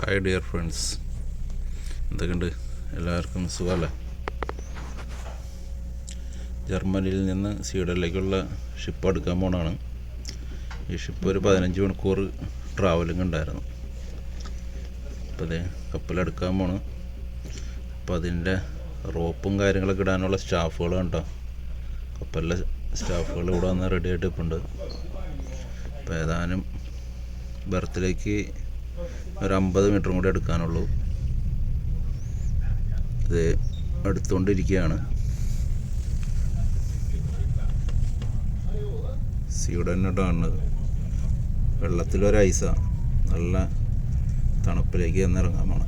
Hi dear friends എന്തൊക്കെയുണ്ട്? എല്ലാവർക്കും സുഖമല്ലേ? ജർമ്മനിയിൽ നിന്ന് സ്വീഡനിലേക്കുള്ള ഷിപ്പ് എടുക്കാൻ പോണാണ് ഈ ഷിപ്പ് ഒരു പതിനഞ്ച് മണിക്കൂർ ട്രാവലിംഗ് ഉണ്ടായിരുന്നു. അപ്പോൾ അതേ കപ്പലെടുക്കാൻ പോണ്. അപ്പോൾ അതിന്റെ റോപ്പും കാര്യങ്ങളൊക്കെ ഇടാനുള്ള സ്റ്റാഫുകൾ കണ്ടോ? കപ്പലിലെ സ്റ്റാഫുകൾ ഇവിടെ വന്ന് റെഡി ആയിട്ട് ഇപ്പോൾ ഉണ്ട് അപ്പോൾ ഏതാനും ബർത്തിലേക്ക് ഒരു അമ്പത് മീറ്ററും കൂടി എടുക്കാനുള്ളൂ. ഇത് എടുത്തുകൊണ്ടിരിക്കുകയാണ് കാണുന്നത് വെള്ളത്തിലൊരു ഐസ. നല്ല തണുപ്പിലേക്ക് എന്നിറങ്ങാമാണ്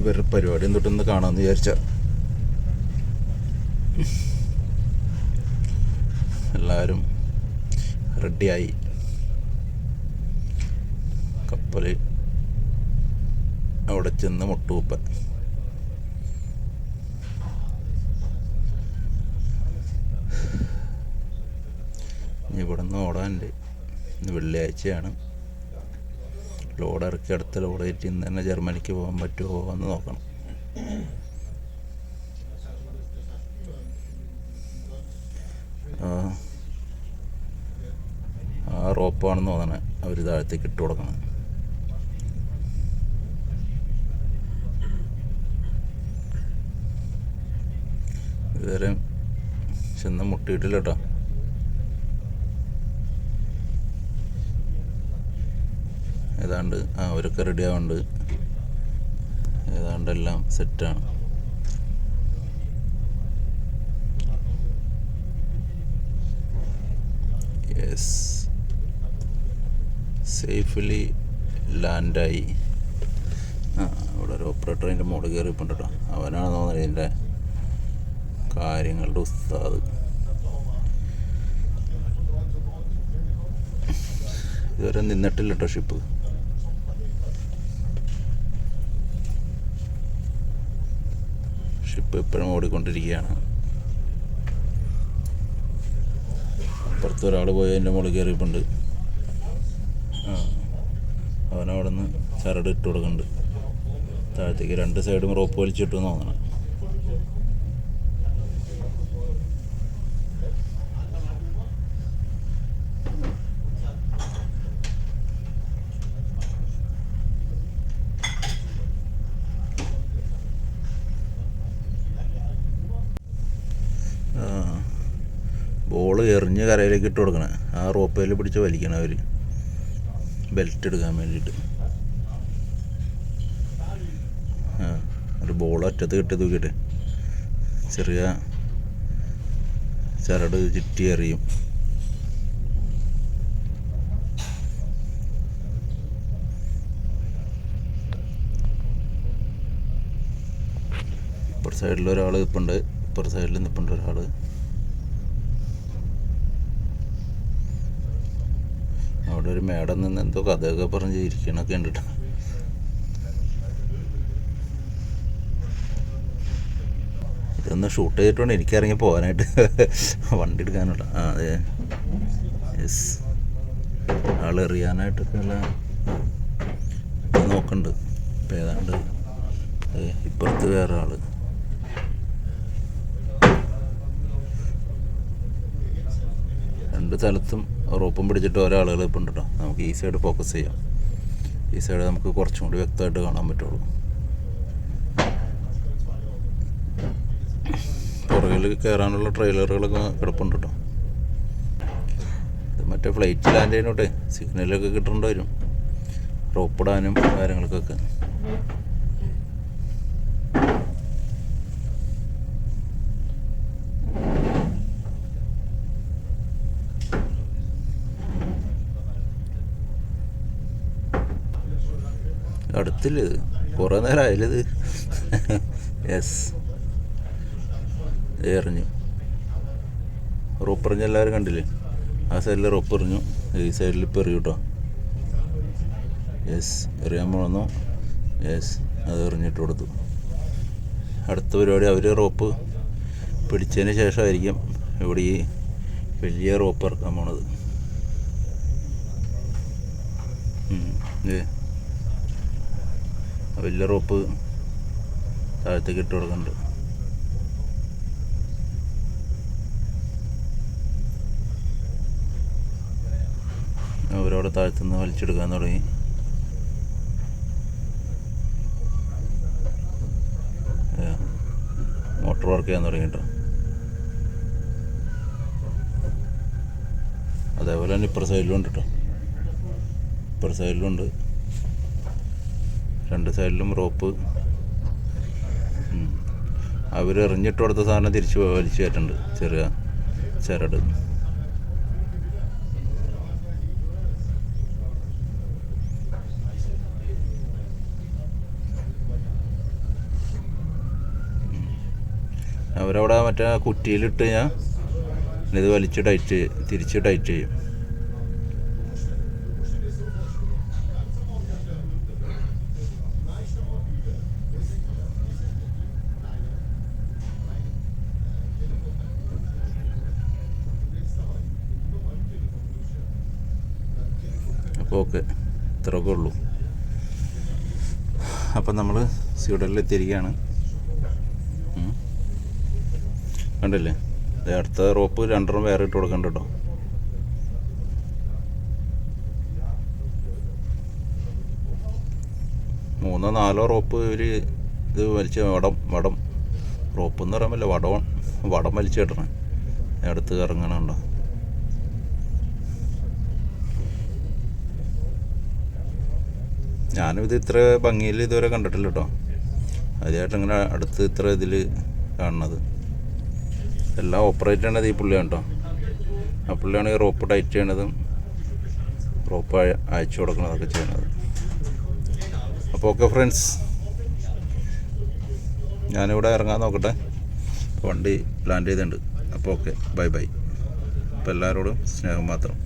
ഇവരുടെ പരിപാടി എന്തൊട്ടൊന്ന് കാണാമെന്ന് വിചാരിച്ച. എല്ലാവരും റെഡിയായി കപ്പൽ അവിടെ ചെന്ന് മുട്ടുകുപ്പ. ഇവിടെ നിന്ന് ഓടാനുണ്ട്. ഇന്ന് വെള്ളിയാഴ്ചയാണ്. ലോഡ് ഇറക്കി അടുത്ത ലോഡ് കയറ്റി ഇന്ന് തന്നെ ജർമ്മനിക്ക് പോകാൻ പറ്റുമോ എന്ന് നോക്കണം. ആ. റോപ്പാണെന്ന് തോന്നണേ. അവർ താഴത്തേക്ക് ഇട്ട് കൊടുക്കണം. ഇതുവരെ ചെന്ന് മുട്ടിയിട്ടില്ല കേട്ടോ. ഏതാണ്ട് ആ അവരൊക്കെ റെഡി ആവുന്നുണ്ട് ഏതാണ്ടെല്ലാം സെറ്റാണ് യെസ് സേഫ്ലി ലാൻഡായി ആ ഇവിടെ ഒരു ഓപ്പറേറ്റർ മോഡ് കയറിയിട്ടുണ്ട് കേട്ടോ അവനാണെന്ന് തോന്നുന്നത് ഇതിന്റെ കാര്യങ്ങളുടെ ഉസ്താദ്. ഇതുവരെ നിന്നിട്ടില്ല കേട്ടോ ഷിപ്പ് ഷിപ്പ് ഇപ്പോഴും ഓടിക്കൊണ്ടിരിക്കുകയാണ്. അപ്പുറത്ത് ഒരാൾ പോയി അതിന്റെ മുകളിൽ കയറിയിട്ടുണ്ട് ആ അവനവിടെ നിന്ന് ചരട് ഇട്ട് കൊടുക്കുന്നുണ്ട്. താഴത്തേക്ക് രണ്ട് സൈഡും റോപ്പ് വലിച്ചിട്ടു എന്ന് തോന്നണം. ബോൾ എറിഞ്ഞ് കരയിലേക്ക് ഇട്ട് കൊടുക്കണം. ആ റോപ്പയിൽ പിടിച്ച് വലിക്കണം അവർ ബെൽറ്റ് എടുക്കാൻ വേണ്ടിയിട്ട്. ആ ഒരു ബോൾ അറ്റത്ത് കിട്ടി തൂക്കിയിട്ട്. ചെറിയ ചരട് ചുറ്റി എറിയും. ഇപ്പുറ സൈഡിൽ ഒരാൾ നിൽപ്പുണ്ട് ഇപ്പുറ സൈഡിൽ നിൽപ്പുണ്ട് ഒരാൾ അവിടെ ഒരു മേടം നിന്ന് എന്തോ കഥയൊക്കെ പറഞ്ഞ് ഇരിക്കണൊക്കെ ഉണ്ട്. ഇതൊന്ന് ഷൂട്ട് ചെയ്തിട്ടുണ്ട് എനിക്കിറങ്ങി പോകാനായിട്ട് വണ്ടി എടുക്കാനുള്ള ആ അതെ. യെസ് ആളെറിയാനായിട്ടൊക്കെ ഉള്ള നോക്കണ്ട്. ഇപ്പം ഏതാണ്ട് ഇപ്പുറത്ത് വേറെ ആൾ. രണ്ട് സ്ഥലത്തും റോപ്പും പിടിച്ചിട്ട് ഓരോ ആളുകൾ ഇപ്പം ഉണ്ട് കേട്ടോ നമുക്ക് ഈ സൈഡ് ഫോക്കസ് ചെയ്യാം. ഈ സൈഡ് നമുക്ക് കുറച്ചും കൂടി വ്യക്തമായിട്ട് കാണാൻ പറ്റുള്ളൂ. പുറകിൽ കയറാനുള്ള ട്രെയിലറുകളൊക്കെ കിടപ്പുണ്ട് കേട്ടോ മറ്റേ ഫ്ലൈറ്റ് ലാൻഡ് ചെയ്യുന്നോട്ടെ സിഗ്നലൊക്കെ കിട്ടേണ്ടി വരും. റോപ്പിടാനും കാര്യങ്ങൾക്കൊക്കെ. അടുത്തില്ല ഇത്? കുറേ നേരം യെസ് എറിഞ്ഞു റോപ്പ് എറിഞ്ഞ. എല്ലാവരും കണ്ടില്ലേ? ആ സൈഡിൽ റോപ്പ് എറിഞ്ഞു ഈ സൈഡിൽ ഇപ്പം എറിയും കേട്ടോ യെസ് എറിയാൻ പോണെന്നു. യെസ് അത് എറിഞ്ഞിട്ട് കൊടുത്തു. അടുത്ത പരിപാടി അവർ റോപ്പ് പിടിച്ചതിന് ശേഷമായിരിക്കും ഇവിടെ ഈ വലിയ റോപ്പ് ഇറക്കാൻ പോണത്. ഏ വലിയ റോപ്പ് താഴത്തേക്ക് ഇട്ട് കൊടുക്കുന്നുണ്ട്. അവരവിടെ താഴ്ത്തുനിന്ന് വലിച്ചെടുക്കാൻ തുടങ്ങി. മോട്ടർ വർക്ക് ചെയ്യാൻ തുടങ്ങി കേട്ടോ അതേപോലെ തന്നെ ഇപ്പുറ സൈഡിലും ഉണ്ട് കേട്ടോ ഇപ്പുറ സൈഡിലും ഉണ്ട്. രണ്ട് സൈഡിലും റോപ്പ്. അവർ എറിഞ്ഞിട്ട് കൊടുത്ത സാധനം തിരിച്ച് വലിച്ചു കയറ്റുന്നുണ്ട് ചെറിയ ചരട്. അവരവിടെ മറ്റേ കുറ്റിയിലിട്ട് ഞാൻ ഇത് വലിച്ച് ടൈറ്റ് തിരിച്ച് ടൈറ്റ് ചെയ്യും. ഓക്കെ ഇത്രയൊക്കെ ഉള്ളൂ അപ്പം നമ്മൾ സ്വീഡനിൽ എത്തിയിരിക്കുകയാണ് കണ്ടില്ലേ? അടുത്ത റോപ്പ് രണ്ടെണ്ണം വേറെ ഇട്ട് കൊടുക്കണ്ട കേട്ടോ. മൂന്നോ നാലോ റോപ്പ് ഇവർ ഇത് വലിച്ച വടം വടം. റോപ്പ് എന്ന് പറയാൻ പറ്റില്ല വടം വടം വലിച്ചു കെട്ടണം. അടുത്ത് ഇറങ്ങണുണ്ടോ ഞാനും ഇത് ഇത്ര ഭംഗിയിൽ ഇതുവരെ കണ്ടിട്ടില്ല കേട്ടോ ആദ്യമായിട്ട് ഇങ്ങനെ അടുത്ത് ഇത്ര ഇതിൽ കാണുന്നത്. എല്ലാം ഓപ്പറേറ്റ് ചെയ്യണത് ഈ പുള്ളിയാണ് കേട്ടോ ആ പുള്ളിയാണ് ഈ റോപ്പ് ടൈറ്റ് ചെയ്യണതും റോപ്പ് അയ- അയച്ചു കൊടുക്കണതൊക്കെ ചെയ്യണത് അപ്പോൾ ഓക്കെ ഫ്രണ്ട്സ് ഞാനിവിടെ ഇറങ്ങാൻ നോക്കട്ടെ. വണ്ടി ലാൻഡ് ചെയ്തിട്ടുണ്ട്. അപ്പോൾ ഓക്കെ ബൈ ബൈ അപ്പോൾ എല്ലാവരോടും സ്നേഹം മാത്രം.